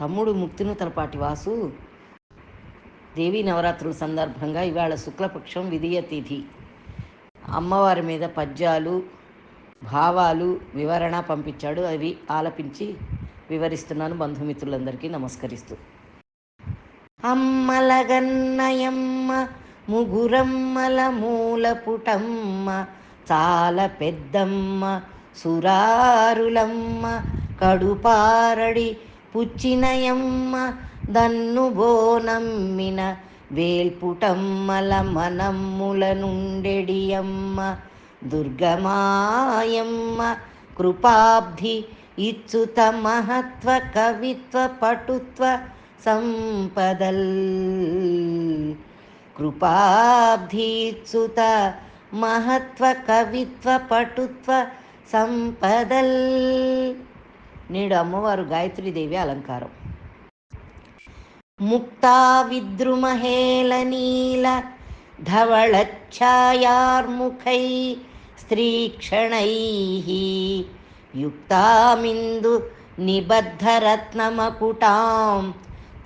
తమ్ముడు ముక్తిను తలపాటి వాసు. దేవీ నవరాత్రుల సందర్భంగా ఇవాళ శుక్లపక్షం విధియ తిథి. అమ్మవారి మీద పద్యాలు భావాలు వివరణ పంపించాడు. అవి ఆలపించి వివరిస్తున్నాను బంధుమిత్రులందరికీ నమస్కరిస్తూ. అమ్మలగన్నయమ్మ ముగురమ్మల మూలపుటమ్మ చాలా పెద్దమ్మ సురారులమ్మ కడుపారడి పుచ్చినయమ్మ దన్ను బోనమ్మిన వేల్పుటమ్మల మనమ్ముల నుండెడియమ్మ దుర్గమాయమ్మ కృపాబ్ధి ఇచ్చుత మహత్వ కవిత్వ పటుత్వ సంపదల్. కృపాబ్ధీచ్యుత మహత్వ కవిత్వ పటుత్వ సంపదల్. నేడు అమ్మవారు గాయత్రీదేవి అలంకారం. ముక్తా విద్రుమహేళ నీల ధవళఛాయార్ముఖై స్త్రీక్షణై యుక్తామిందు నిబద్ధరత్నమకుటాం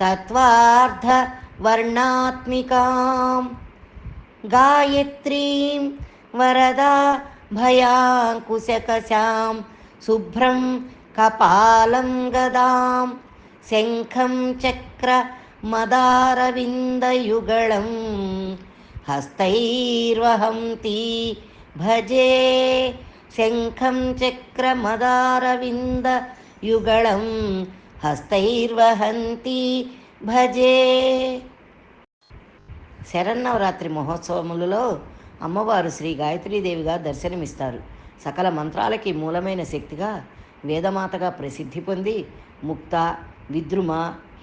తత్వార్థ వర్ణాత్మికాం గాయత్రీం వరదా భయాంకుశకశాం శుభ్రం కపాలం గదాం శంఖం చక్ర మదారవిందయుగళం హస్తైర్వహంతి భజే శంఖం చక్ర మదారవింద యుగళం హస్తైర్వహంతి భజే. శరన్నవరాత్రి మహోత్సవములలో అమ్మవారు శ్రీ గాయత్రీదేవిగా దర్శనమిస్తారు. సకల మంత్రాలకి మూలమైన శక్తిగా వేదమాతగా ప్రసిద్ధి పొంది ముక్త విద్రుమ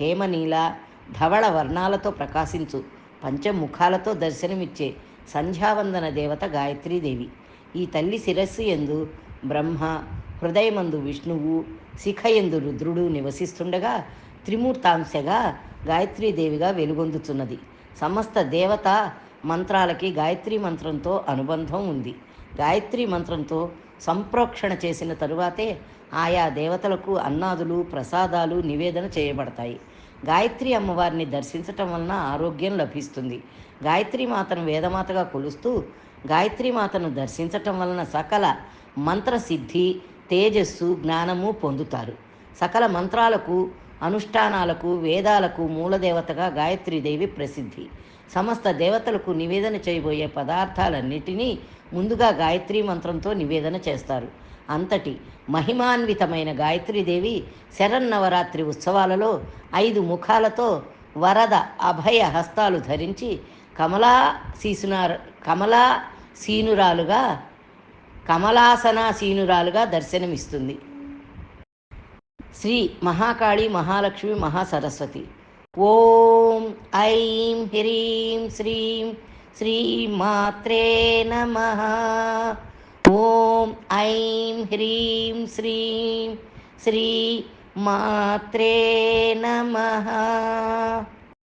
హేమనీల ధవళ వర్ణాలతో ప్రకాశించు పంచముఖాలతో దర్శనమిచ్చే సంధ్యావందన దేవత గాయత్రీదేవి. ఈ తల్లి శిరస్సు ఎందు బ్రహ్మ హృదయమందు విష్ణువు శిఖయందు రుద్రుడు నివసిస్తుండగా త్రిమూర్తాంశగా గాయత్రీదేవిగా వెలుగొందుతున్నది సమస్త దేవత మంత్రాలకి గాయత్రి మంత్రంతో అనుబంధం ఉంది. గాయత్రి మంత్రంతో సంప్రోక్షణ చేసిన తరువాతే ఆయా దేవతలకు అన్నాదులు ప్రసాదాలు నివేదన చేయబడతాయి. గాయత్రి అమ్మవారిని దర్శించటం వలన ఆరోగ్యం లభిస్తుంది. గాయత్రి మాతను వేదమాతగా కొలుస్తూ గాయత్రి మాతను దర్శించటం వలన సకల మంత్రసిద్ధి తేజస్సు జ్ఞానము పొందుతారు. సకల మంత్రాలకు అనుష్ఠానాలకు వేదాలకు మూలదేవతగా గాయత్రీదేవి ప్రసిద్ధి. సమస్త దేవతలకు నివేదన చేయబోయే పదార్థాలన్నిటినీ ముందుగా గాయత్రీ మంత్రంతో నివేదన చేస్తారు. అంతటి మహిమాన్వితమైన గాయత్రీదేవి శరన్నవరాత్రి ఉత్సవాలలో ఐదు ముఖాలతో వరద అభయ హస్తాలు ధరించి కమలా శీసునార కమలా సీనురాలుగా కమలాసన సీనురాలుగా దర్శనమిస్తుంది. శ్రీ మహాకాళి మహాలక్ష్మి మహాసరస్వతి. ఓం ఐం హ్రీం శ్రీం శ్రీమాత్రే నమ. ఓం ఐం హ్రీం శ్రీం శ్రీ మాత్రే నమ.